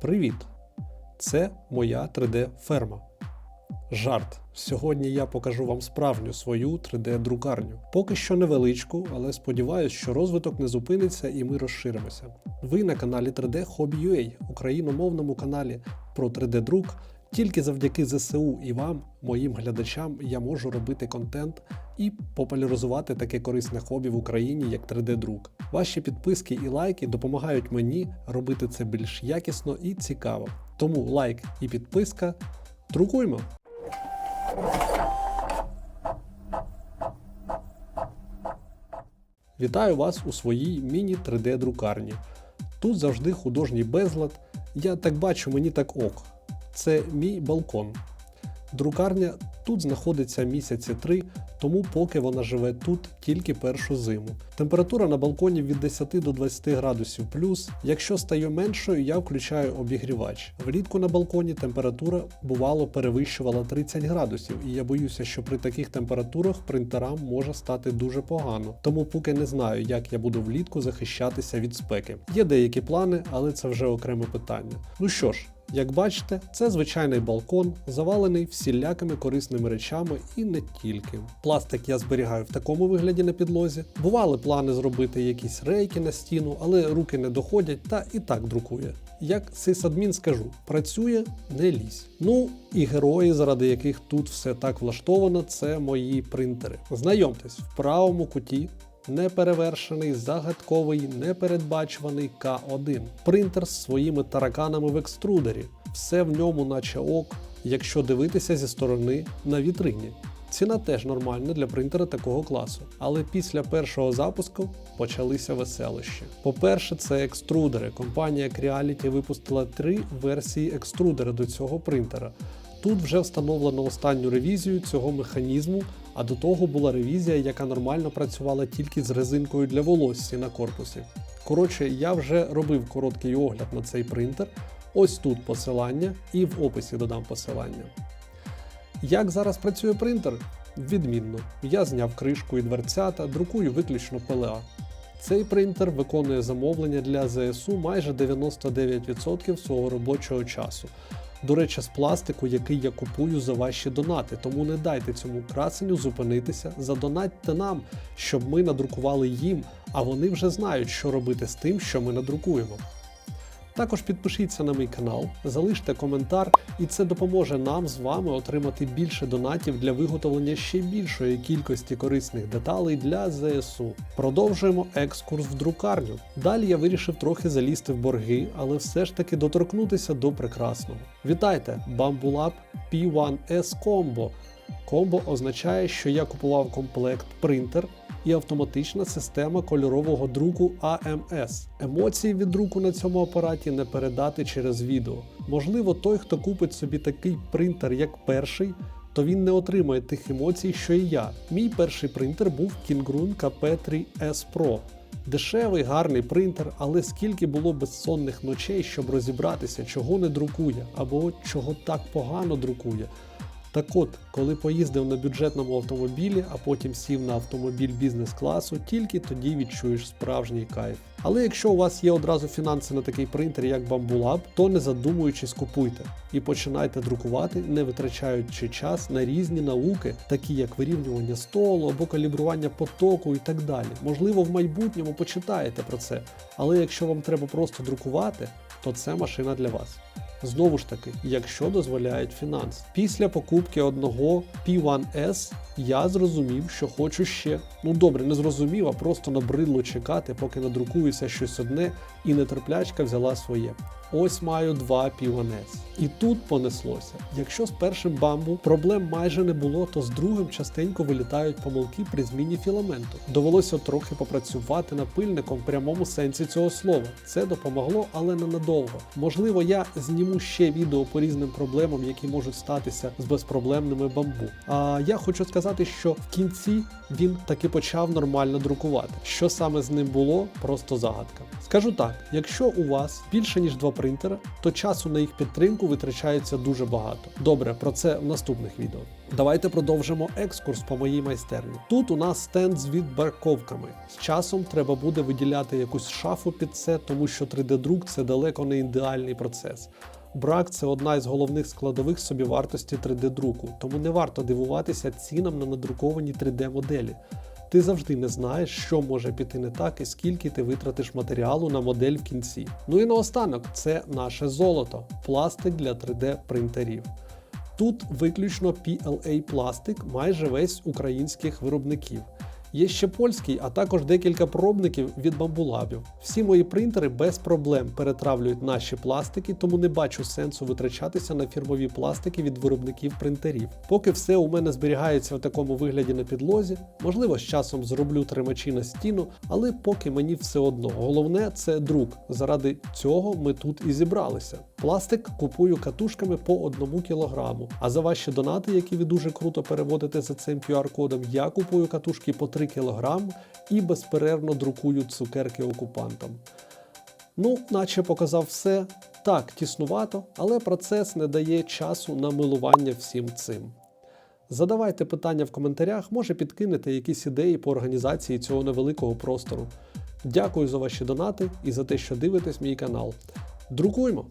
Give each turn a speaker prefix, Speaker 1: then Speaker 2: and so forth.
Speaker 1: Привіт! Це моя 3D-ферма. Жарт. Сьогодні я покажу вам справжню свою 3D-друкарню. Поки що невеличку, але сподіваюся, що розвиток не зупиниться і ми розширимося. Ви на каналі 3D Hobby.ua, україномовному каналі про 3D-друк. Тільки завдяки ЗСУ і вам, моїм глядачам, я можу робити контент і популяризувати таке корисне хобі в Україні, як 3D-друк. Ваші підписки і лайки допомагають мені робити це більш якісно і цікаво. Тому лайк і підписка. Друкуймо! Вітаю вас у своїй міні-3D-друкарні. Тут завжди художній безлад. Я так бачу, мені так ок. Це мій балкон. Друкарня тут знаходиться місяці три, тому поки вона живе тут тільки першу зиму. Температура на балконі від 10 до 20 градусів плюс. Якщо стає меншою, я включаю обігрівач. Влітку на балконі температура бувало перевищувала 30 градусів, і я боюся, що при таких температурах принтерам може стати дуже погано. Тому поки не знаю, як я буду влітку захищатися від спеки. Є деякі плани, але це вже окреме питання. Ну що ж. Як бачите, це звичайний балкон, завалений всілякими корисними речами і не тільки. Пластик я зберігаю в такому вигляді на підлозі. Бували плани зробити якісь рейки на стіну, але руки не доходять та і так друкує. Як сисадмін скажу, працює, не лізь. Ну і герої, заради яких тут все так влаштовано, це мої принтери. Знайомтесь, в правому куті неперевершений, загадковий, непередбачуваний К1. Принтер з своїми тараканами в екструдері. Все в ньому, наче ок, якщо дивитися зі сторони на вітрині. Ціна теж нормальна для принтера такого класу. Але після першого запуску почалися веселощі. По-перше, це екструдери. Компанія Creality випустила три версії екструдера до цього принтера. Тут вже встановлено останню ревізію цього механізму, а до того була ревізія, яка нормально працювала тільки з резинкою для волосся на корпусі. Коротше, я вже робив короткий огляд на цей принтер. Ось тут посилання і в описі додам посилання. Як зараз працює принтер? Відмінно. Я зняв кришку і дверцята, друкую виключно PLA. Цей принтер виконує замовлення для ЗСУ майже 99% свого робочого часу. До речі, з пластику, який я купую за ваші донати, тому не дайте цьому красенню зупинитися, задонатьте нам, щоб ми надрукували їм, а вони вже знають, що робити з тим, що ми надрукуємо. Також підпишіться на мій канал, залиште коментар, і це допоможе нам з вами отримати більше донатів для виготовлення ще більшої кількості корисних деталей для ЗСУ. Продовжуємо екскурс в друкарню. Далі я вирішив трохи залізти в борги, але все ж таки доторкнутися до прекрасного. Вітайте! Bambulab P1S Combo. Комбо означає, що я купував комплект принтер і автоматична система кольорового друку AMS. Емоції від друку на цьому апараті не передати через відео. Можливо, той, хто купить собі такий принтер як перший, то він не отримає тих емоцій, що і я. Мій перший принтер був Kingrun KP3S Pro. Дешевий, гарний принтер, але скільки було безсонних ночей, щоб розібратися, чого не друкує, або чого так погано друкує. Так от, коли поїздив на бюджетному автомобілі, а потім сів на автомобіль бізнес-класу, тільки тоді відчуєш справжній кайф. Але якщо у вас є одразу фінанси на такий принтер, як Bambulab, то не задумуючись купуйте і починайте друкувати, не витрачаючи час на різні науки, такі як вирівнювання столу або калібрування потоку і так далі. Можливо, в майбутньому почитаєте про це, але якщо вам треба просто друкувати, то це машина для вас. Знову ж таки, якщо дозволяють фінанс. Після покупки одного P1S я зрозумів, що хочу ще. Ну добре, не зрозумів, а просто набридло чекати, поки надрукується щось одне, і нетерплячка взяла своє. Ось маю два P1S. І тут понеслося. Якщо з першим бамбу проблем майже не було, то з другим частенько вилітають помилки при зміні філаменту. Довелося трохи попрацювати напильником в прямому сенсі цього слова. Це допомогло, але ненадовго. Можливо, я зніму ще відео по різним проблемам, які можуть статися з безпроблемними бамбу. А я хочу сказати, що в кінці він таки почав нормально друкувати. Що саме з ним було, просто загадка. Скажу так: якщо у вас більше ніж два принтера, то часу на їх підтримку витрачається дуже багато. Добре, про це в наступних відео. Давайте продовжимо екскурс по моїй майстерні. Тут у нас стенд з відбарковками. З часом треба буде виділяти якусь шафу під це, тому що 3D-друк це далеко не ідеальний процес. Брак це одна із головних складових собівартості 3D-друку, тому не варто дивуватися цінам на надруковані 3D-моделі. Ти завжди не знаєш, що може піти не так і скільки ти витратиш матеріалу на модель в кінці. Ну і наостанок, це наше золото, пластик для 3D принтерів. Тут виключно PLA пластик, майже весь українських виробників. Є ще польський, а також декілька пробників від бамбулабів. Всі мої принтери без проблем перетравлюють наші пластики, тому не бачу сенсу витрачатися на фірмові пластики від виробників принтерів. Поки все у мене зберігається в такому вигляді на підлозі, можливо, з часом зроблю тримачі на стіну, але поки мені все одно. Головне це друк. Заради цього ми тут і зібралися. Пластик купую катушками по одному кілограму. А за ваші донати, які ви дуже круто переводите за цим QR-кодом, я купую катушки по 3 кг і безперервно друкую цукерки окупантам. Ну, наче показав все. Так, тіснувато, але процес не дає часу на милування всім цим. Задавайте питання в коментарях, може підкинете якісь ідеї по організації цього невеликого простору. Дякую за ваші донати і за те, що дивитесь мій канал. Друкуємо!